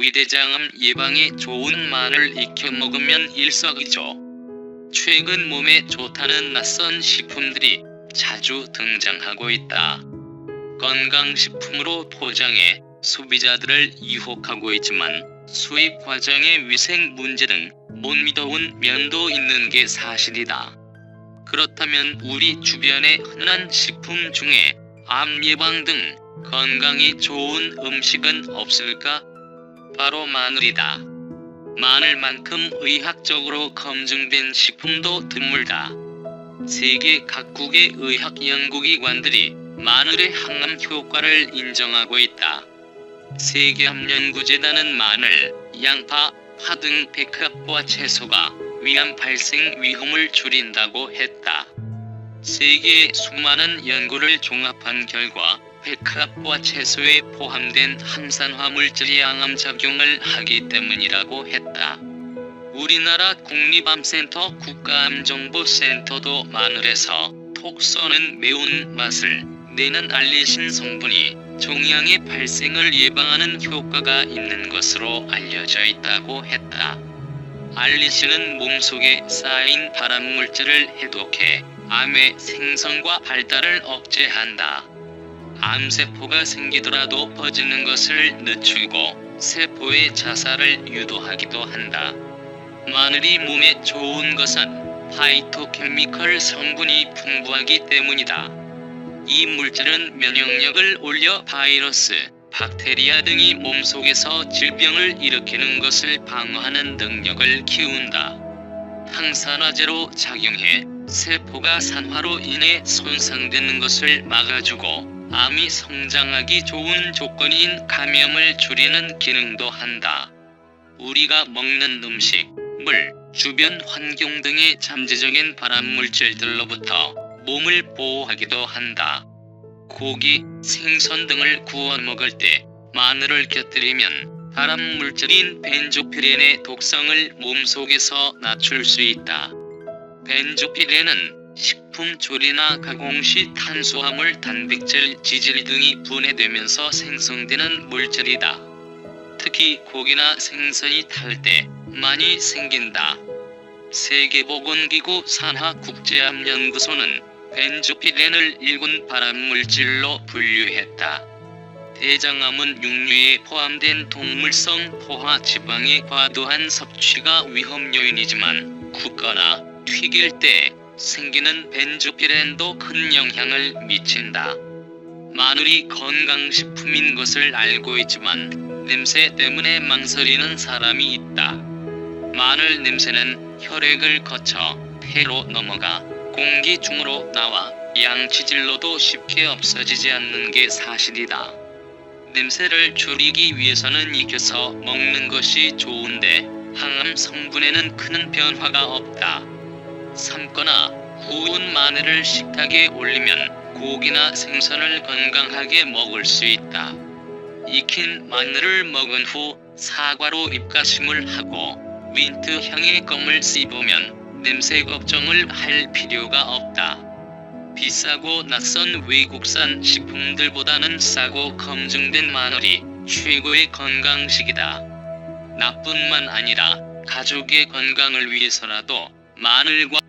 위대장암 예방에 좋은 마늘 익혀 먹으면 일석이조. 최근 몸에 좋다는 낯선 식품들이 자주 등장하고 있다. 건강식품으로 포장해 소비자들을 유혹하고 있지만 수입 과정의 위생 문제 등 못 믿어온 면도 있는 게 사실이다. 그렇다면 우리 주변의 흔한 식품 중에 암 예방 등 건강에 좋은 음식은 없을까? 바로 마늘이다. 마늘만큼 의학적으로 검증된 식품도 드물다. 세계 각국의 의학 연구기관들이 마늘의 항암 효과를 인정하고 있다. 세계암연구재단은 마늘, 양파, 파 등 백합과 채소가 위암 발생 위험을 줄인다고 했다. 세계의 수많은 연구를 종합한 결과 백합과 채소에 포함된 항산화 물질이 항암 작용을 하기 때문이라고 했다. 우리나라 국립암센터 국가암정보센터도 마늘에서 톡 쏘는 매운 맛을 내는 알리신 성분이 종양의 발생을 예방하는 효과가 있는 것으로 알려져 있다고 했다. 알리신은 몸속에 쌓인 발암물질을 해독해 암의 생성과 발달을 억제한다. 암세포가 생기더라도 퍼지는 것을 늦추고 세포의 자살을 유도하기도 한다. 마늘이 몸에 좋은 것은 파이토케미컬 성분이 풍부하기 때문이다. 이 물질은 면역력을 올려 바이러스, 박테리아 등이 몸속에서 질병을 일으키는 것을 방어하는 능력을 키운다. 항산화제로 작용해 세포가 산화로 인해 손상되는 것을 막아주고 암이 성장하기 좋은 조건인 감염을 줄이는 기능도 한다. 우리가 먹는 음식, 물, 주변 환경 등의 잠재적인 발암 물질들로부터 몸을 보호하기도 한다. 고기, 생선 등을 구워 먹을 때 마늘을 곁들이면 발암 물질인 벤조피렌의 독성을 몸속에서 낮출 수 있다. 벤조피렌은 식품 조리나 가공 시 탄수화물, 단백질, 지질 등이 분해되면서 생성되는 물질이다. 특히 고기나 생선이 탈 때 많이 생긴다. 세계보건기구 산하국제암연구소는 벤조피렌을 일군 발암물질로 분류했다. 대장암은 육류에 포함된 동물성 포화 지방의 과도한 섭취가 위험 요인이지만 굽거나 튀길 때 생기는 벤조피렌도 큰 영향을 미친다. 마늘이 건강식품인 것을 알고 있지만 냄새 때문에 망설이는 사람이 있다. 마늘 냄새는 혈액을 거쳐 폐로 넘어가 공기 중으로 나와 양치질로도 쉽게 없어지지 않는 게 사실이다. 냄새를 줄이기 위해서는 익혀서 먹는 것이 좋은데 항암 성분에는 큰 변화가 없다. 삶거나 구운 마늘을 식탁에 올리면 고기나 생선을 건강하게 먹을 수 있다. 익힌 마늘을 먹은 후 사과로 입가심을 하고 민트 향의 껌을 씹으면 냄새 걱정을 할 필요가 없다. 비싸고 낯선 외국산 식품들보다는 싸고 검증된 마늘이 최고의 건강식이다. 나뿐만 아니라 가족의 건강을 위해서라도 마늘과